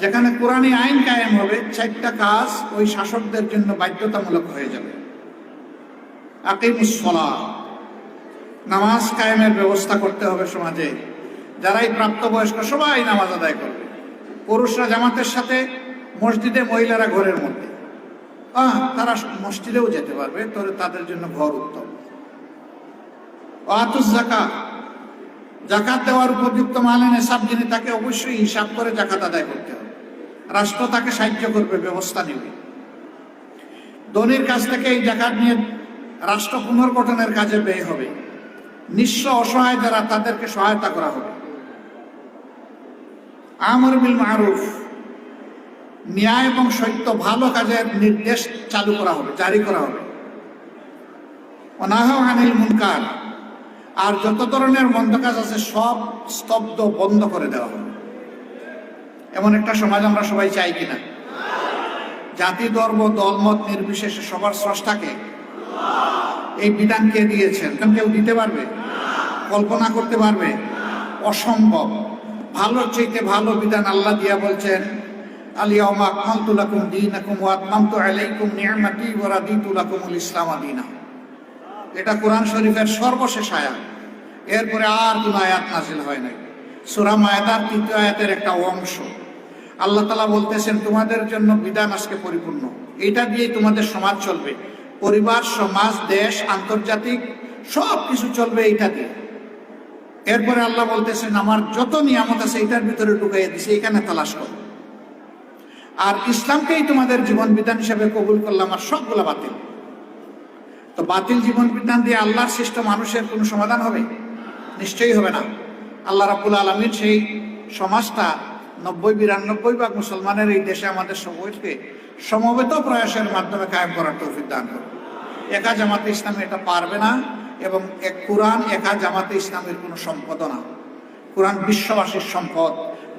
যেখানে কোরআনী আইন কায়েম হবে চারটা কাজ ওই শাসকদের জন্য বাধ্যতামূলক হয়ে যাবে। নামাজ কায়েমের ব্যবস্থা করতে হবে সমাজে। যারাই প্রাপ্তবয়স্ক সবাই নামাজ আদায় করবে। পুরুষরা জামাতের সাথে মসজিদে মহিলারা ঘরের মধ্যে। আহ, তারা মসজিদেও যেতে পারবে তবে তাদের জন্য ঘর উত্তম। আতুস জাকাত জাকাত দেওয়ার উপযুক্ত মালেন এসব যিনি তাকে অবশ্যই হিসাব করে জাকাত আদায় করতে হবে। রাষ্ট্র তাকে সাহায্য করবে, ব্যবস্থা নেবে। ধনির কাছ থেকে এই জাকাত নিয়ে রাষ্ট্র পুনর্গঠনের কাজে ব্যয় হবে। নিঃস্ব অসহায় যারা, তাদেরকে সহায়তা করা হবে। আমর বিল মারুফ, ন্যায় এবং সত্য ভালো কাজের নির্দেশ চালু করা হবে, জারি করা হবে। অনাহ আনিল মুনকার, আর যত ধরনের মন্দ কাজ আছে, সব স্তব্ধ বন্ধ করে দেওয়া হবে। এমন একটা সমাজ আমরা সবাই চাই কিনা? জাতি, ধর্ম দলমত নির্বিশেষে সবার স্রষ্টাকে এই বিধান কে দিয়েছেন? কেউ দিতে পারবে? কল্পনা করতে পারবে? অসম্ভব। ভালো চাইতে ভালো বিধান আল্লাহ দিয়া বলছেন আলিয়াউমা আকমালতু লাকুম দীনাকুম ওয়া আতমামতু আলাইকুম নি'মাতি ওয়া রাদিতু লাকুমুল ইসলাম দীনা। এটা কোরআন শরীফের সর্বশেষ আয়াত। এরপরে আর কোন আয়াত নাজিল হয় নাই। সূরা মায়দার তৃতীয় আয়াতের একটা অংশ। আল্লাহ তালা বলতেছেন, তোমাদের জন্য বিধান আজকে পরিপূর্ণ। এটা দিয়েই তোমাদের সমাজ চলবে। পরিবার, সমাজ, দেশ, আন্তর্জাতিক সব কিছু চলবে এইটা দিয়ে। এরপরে আল্লাহ বলতেছেন, আমার যত নিয়ামত আছে এটার ভিতরে ঢুকাইয়া দিছে, এখানে তালাশ করো। আর ইসলামকেই তোমাদের জীবন বিধান হিসেবে কবুল করলাম আর সবগুলা বাতিল। তো বাতিল জীবন বিধান দিয়ে আল্লাহর সৃষ্ট মানুষের কোনো সমাধান হবে? নিশ্চয়ই হবে না। আল্লাহ রাবুল আলমীর সেই সমাজটা নব্বই, বিরানব্বই ভাগ মুসলমানের এই দেশে আমাদের সবাইকে সমবেত প্রয়াসের মাধ্যমে কায়েম করার তৌফিক দান করবে একা জামাতে ইসলামী এটা পারবে না এবং এক কোরআন একা জামাতে ইসলামের কোনো সম্পদ না। কোরআন বিশ্ববাসীর সম্পদ,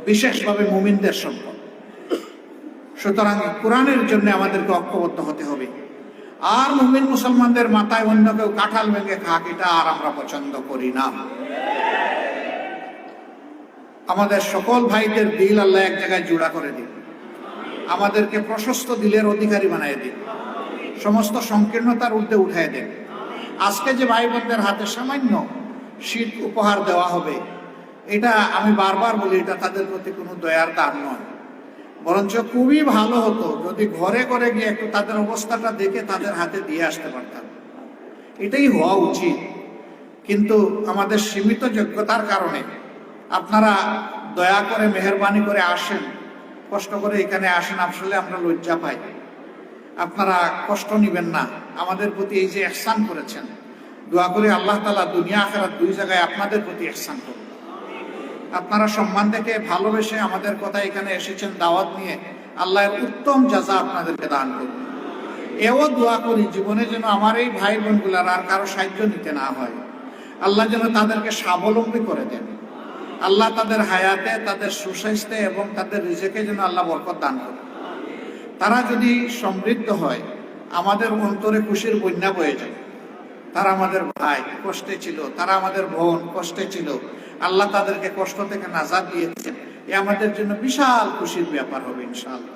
বিশেষভাবে মুমিনদের সম্পদ। সুতরাং কোরআনের জন্য আমাদেরকে ঐক্যবদ্ধ হতে হবে। আর মুমিন মুসলমানদের মাথায় অন্য কেউ কাঁঠাল ভেঙে খাক, এটা আর আমরা পছন্দ করি না। আমাদের সকল ভাইদের দিল আল্লাহ এক জায়গায় জোড়া করে দিন। আমাদেরকে প্রশস্ত দিলের অধিকারী বানিয়ে দিন। সমস্ত সংকীর্ণতার ঊর্ধ্বে উঠাই দেন। আজকে যে ভাই বোনদের হাতে সামান্য শীত উপহার দেওয়া হবে, এটা আমি বারবার বলি, এটা তাদের প্রতি কোনো দয়ার দান নয়। বরঞ্চ খুবই ভালো হতো যদি ঘরে ঘরে গিয়ে একটু তাদের অবস্থাটা দেখে তাদের হাতে দিয়ে আসতে পারতাম। এটাই হওয়া উচিত। কিন্তু আমাদের সীমিত যোগ্যতার কারণে আপনারা দয়া করে, মেহরবানি করে আসেন। কষ্ট করে এখানে আসেন, আসলে আমরা লজ্জা পাই। আপনারা কষ্ট নিবেন না। আমাদের প্রতি এই যে এহসান করেছেন, দোয়া করে আল্লাহ তালা দুনিয়া আখেরাত দুই জায়গায় আপনাদের প্রতি এহসান করুন। আপনারা সম্মান দেখে ভালোবেসে আমাদের কথা এখানে এসেছেন, দাওয়াত নিয়ে আল্লাহর উত্তম যাজা আপনাদেরকে দান করুন। এও দোয়া করি, জীবনে যেন আমার এই ভাই বোনগুলার আর কারও সাহায্য নিতে না হয়। আল্লাহ যেন তাদেরকে স্বাবলম্বী করে দেন। আল্লাহ তাদের হায়াতে, তাদের সুস্বাস্থ্যে এবং তাদের রিজেকে যেন আল্লাহ বরকত দান করে। তারা যদি সমৃদ্ধ হয়, আমাদের অন্তরে খুশির বন্যা বয়ে যায়। তারা আমাদের ভাই কষ্টে ছিল, তারা আমাদের বোন কষ্টে ছিল। আল্লাহ তাদেরকে কষ্ট থেকে নাজাদ দিয়েছেন। এ আমাদের জন্য বিশাল খুশির ব্যাপার হবে, ইনশাআল্লাহ।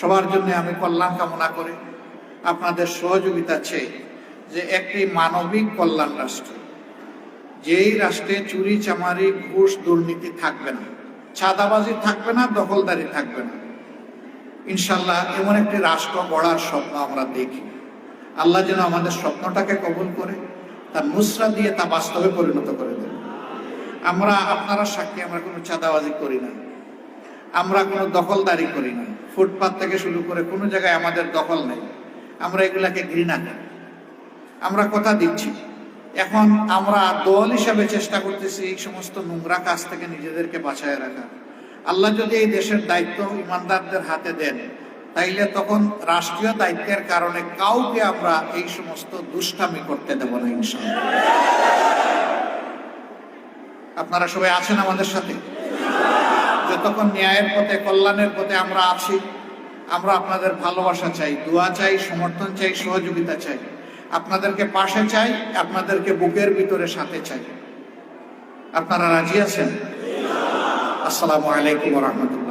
সবার জন্য আমি কল্যাণ কামনা করে। আপনাদের সহযোগিতা চেয়ে যে একটি মানবিক কল্যাণ রাষ্ট্র যেই রাষ্ট্রে চুরি, চামারি, ঘুষ দুর্নীতি থাকবে না, চাঁদাবাজি থাকবে না, দখলদারি থাকবে না, ইনশাল্লাহ এমন একটি রাষ্ট্র গড়ার স্বপ্ন আমরা দেখি। আল্লাহ যেন আমাদের স্বপ্নটাকে কবুল করে, তার নুসরা দিয়ে তা বাস্তবে পরিণত করে দেন। আমরা আপনারা সাক্ষী, আমরা কোনো চাঁদাবাজি করি না। আমরা কোনো দখলদারি করি না। ফুটপাত থেকে শুরু করে কোনো জায়গায় আমাদের দখল নেই। আমরা এগুলাকে ঘৃণা করি। আমরা কথা দিচ্ছি। এখন আমরা দল হিসাবে চেষ্টা করতেছি এই সমস্ত নোংরা কাজ থেকে নিজেদেরকে বাঁচায় রাখা আল্লাহ যদি এই দেশের দায়িত্ব ইমানদারদের হাতে দেন, তাইলে তখন রাষ্ট্রীয় দায়িত্বের কারণে কাউকে আমরা এই সমস্ত দুষ্টামি করতে দেব না ইনশাল্লাহ আপনারা সবাই আছেন আমাদের সাথে? যতক্ষণ ন্যায়ের পথে, কল্যাণের পথে আমরা আছি, আমরা আপনাদের ভালোবাসা চাই, দোয়া চাই, সমর্থন চাই, সহযোগিতা চাই। আপনাদেরকে পাশে চাই আপনাদেরকে বুকের ভিতরে সাথে চাই। আপনারা রাজি আছেন? আসসালামু আলাইকুম রহমতুল্লাহ।